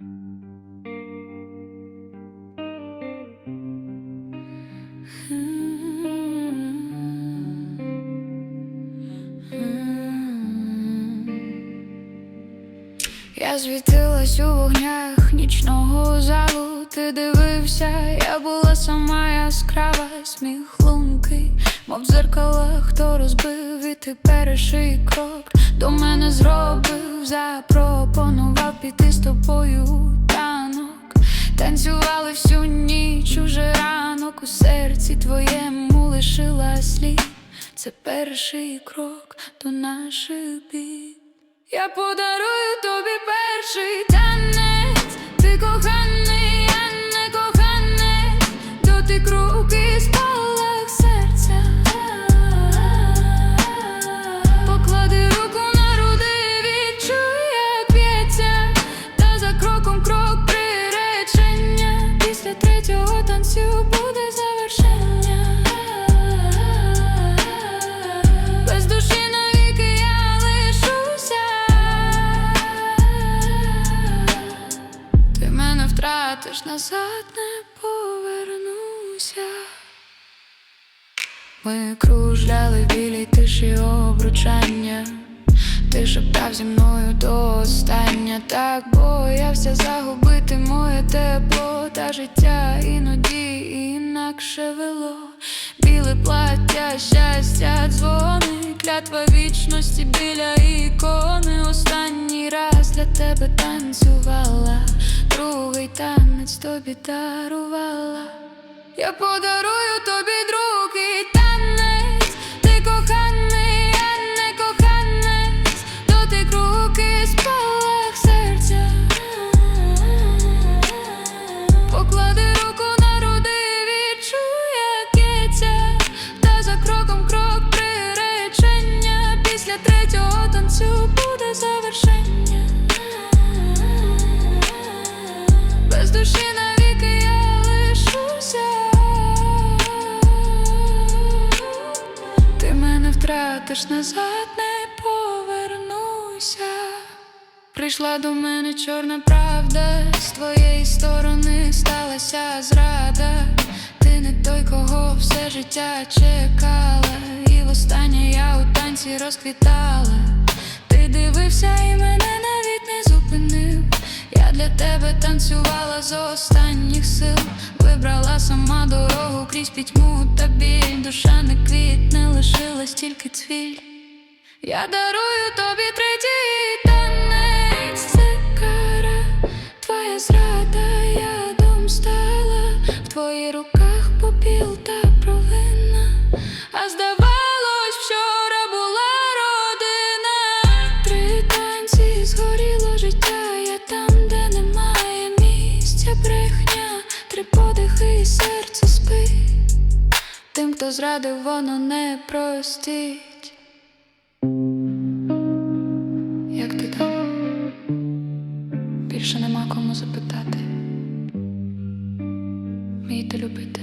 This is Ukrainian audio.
Я світилась у вогнях нічного залу, ти дивився, я була сама яскрава, сміх лунки, мов дзеркала, хто розбив, і ти перший крок до мене зробив, запропонував піти з тобою у танок. Танцювали всю ніч, уже ранок у серці твоєму лишила слід. Це перший крок до наших бід. Я подарую тобі перший танець, ти коханий, втратиш, назад не повернуся. Ми кружляли в білій тиші обручання. Ти шептав зі мною до остання, так боявся загубити моє тепло та життя іноді інакше вело. Біле плаття, щастя, дзвони, клятва вічності біля ікони. Останній раз для тебе танцювала, другий танець тобі дарувала. Я подарую тобі другий танець, ти коханий, я не коханець, дотик руки спалах серця. Поклади руку на руди, відчуй, як б'ється, та за кроком крок приречення. Після третього танцю буде завершення. Без душі навіки я лишуся. Ти мене втратиш назад, не повернуся. Прийшла до мене чорна правда, з твоєї сторони сталася зрада. Ти не той, кого все життя чекала, і востаннє я у танці розквітала. Ти дивився і мене навіть не зупинив. Тебе танцювала з останніх сил. Вибрала сама дорогу крізь пітьму та. Душа не квітне, лишилась тільки цвіль. Я дарую тобі третій хто зрадив, воно не простить. Як ти там? Більше нема кому запитати. Вмійте любити.